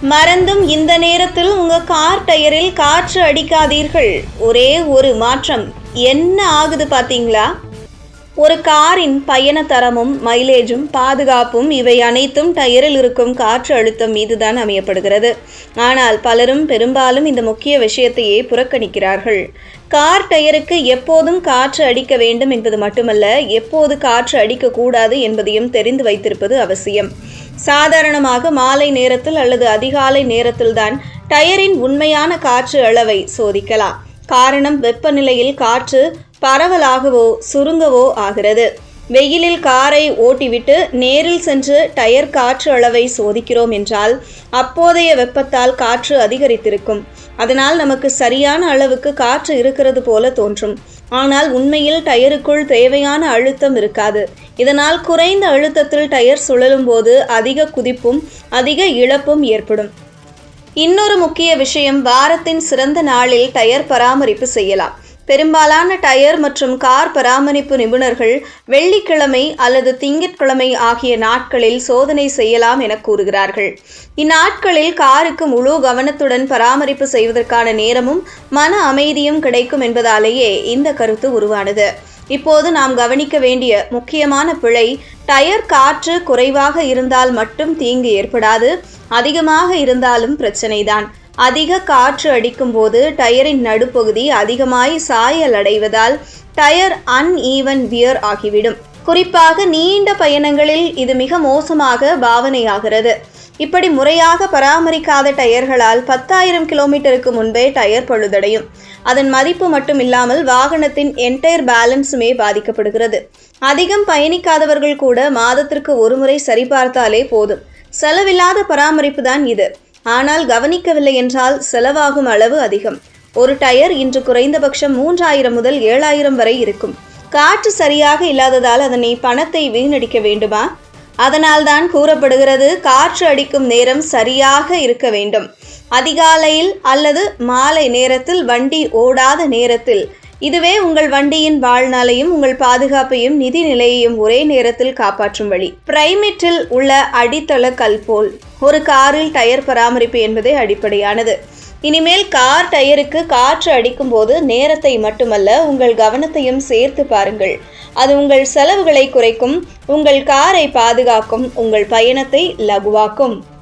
மறந்தும் இந்த நேரத்தில் உங்க கார் டயரில் காற்று அடிக்காதீர்கள். ஒரே ஒரு மாற்றம். என்ன ஆகுது பாத்தீங்களா? ஒரு காரின் பயண தரமும் மைலேஜும் பாதுகாப்பும் இவை அனைத்தும் டயரில் இருக்கும் காற்று அழுத்தம் மீதுதான் அமையப்படுகிறது. ஆனால் பலரும் பெரும்பாலும் இந்த முக்கிய விஷயத்தையே புறக்கணிக்கிறார்கள். கார் டயருக்கு எப்போதும் காற்று அடிக்க வேண்டும் என்பது மட்டுமல்ல எப்போது காற்று அடிக்கக்கூடாது என்பதையும் தெரிந்து வைத்திருப்பது அவசியம். சாதாரணமாக மாலை நேரத்தில் அல்லது அதிகாலை நேரத்தில்தான் டயரின் உண்மையான காற்று அளவை சோதிக்கலாம். காரணம் வெப்பநிலையில் காற்று பரவலாகவோ சுருங்கவோ ஆகிறது. வெயிலில் காரை ஓட்டிவிட்டு நேரில் சென்று டயர் காற்று அளவை சோதிக்கிறோம் என்றால் அப்போதைய வெப்பத்தால் காற்று அதிகரித்திருக்கும். அதனால் நமக்கு சரியான அளவுக்கு காற்று இருக்கிறது போல தோன்றும். ஆனால் உண்மையில் டயருக்குள் தேவையான அழுத்தம் இருக்காது. இதனால் குறைந்த அழுத்தத்தில் டயர் சுழலும் போது அதிக குதிப்பும் அதிக இழப்பும் ஏற்படும். இன்னொரு முக்கிய விஷயம் வாரத்தின் சிறந்த நாளில் டயர் பராமரிப்பு செய்யலாம். பெரும்பாலான டயர் மற்றும் கார் பராமரிப்பு நிபுணர்கள் வெள்ளிக்கிழமை அல்லது திங்கட்கிழமை ஆகிய நாட்களில் சோதனை செய்யலாம் என கூறுகிறார்கள். இந்நாட்களில் காருக்கு முழு கவனத்துடன் பராமரிப்பு செய்வதற்கான நேரமும் மன அமைதியும் கிடைக்கும் என்பதாலேயே இந்த கருத்து உருவானது. இப்போது நாம் கவனிக்க வேண்டிய முக்கியமான பிழை டயர் காற்று குறைவாக இருந்தால் மட்டும் தீங்கு ஏற்படாது. அதிகமாக இருந்தாலும் பிரச்சனைதான். அதிக காற்று அடிக்கும் போது டயரின் நடுப்பகுதி அதிகமாய் சாயல் அடைவதால் டயர் அன்ஈவன் வியர் ஆகிவிடும். குறிப்பாக நீண்ட பயணங்களில் இது மிக மோசமாக பாவனையாகிறது. இப்படி முறையாக பராமரிக்காத டயர்களால் பத்தாயிரம் கிலோமீட்டருக்கு முன்பே டயர் பழுதடையும். அதன் மதிப்பு மட்டும் இல்லாமல் வாகனத்தின் என்டையர் பேலன்ஸுமே பாதிக்கப்படுகிறது. அதிகம் பயணிக்காதவர்கள் கூட மாதத்திற்கு ஒருமுறை சரிபார்த்தாலே போதும். செலவில்லாத பராமரிப்பு தான் இது. ஆனால் கவனிக்கவில்லை என்றால் செலவாகும் அளவு அதிகம். ஒரு டயர் இன்று குறைந்தபட்சம் மூன்றாயிரம் முதல் ஏழாயிரம் வரை இருக்கும். காற்று சரியாக இல்லாததால் அதனை பணத்தை வீணடிக்க வேண்டுமா? அதனால்தான் கூறப்படுகிறது காற்று அடிக்கும் நேரம் சரியாக இருக்க வேண்டும். அதிகாலையில் அல்லது மாலை நேரத்தில் வண்டி ஓடாத நேரத்தில் இதுவே உங்கள் வண்டியின் வாழ்நாளையும் உங்கள் பாதுகாப்பையும் நிதி நிலையையும் ஒரே நேரத்தில் காப்பாற்றும் வழி. பிரைமேட்டில் உள்ள அடித்தள கல் போல் ஒரு காரில் டயர் பராமரிப்பு என்பதே அடிப்படையானது. இனிமேல் கார் டயருக்கு காற்று அடிக்கும் போது நேரத்தை மட்டுமல்ல உங்கள் கவனத்தையும் சேர்த்து பாருங்கள். அது உங்கள் செலவுகளை குறைக்கும் உங்கள் காரை பாதுகாக்கும் உங்கள் பயணத்தை லகுவாக்கும்.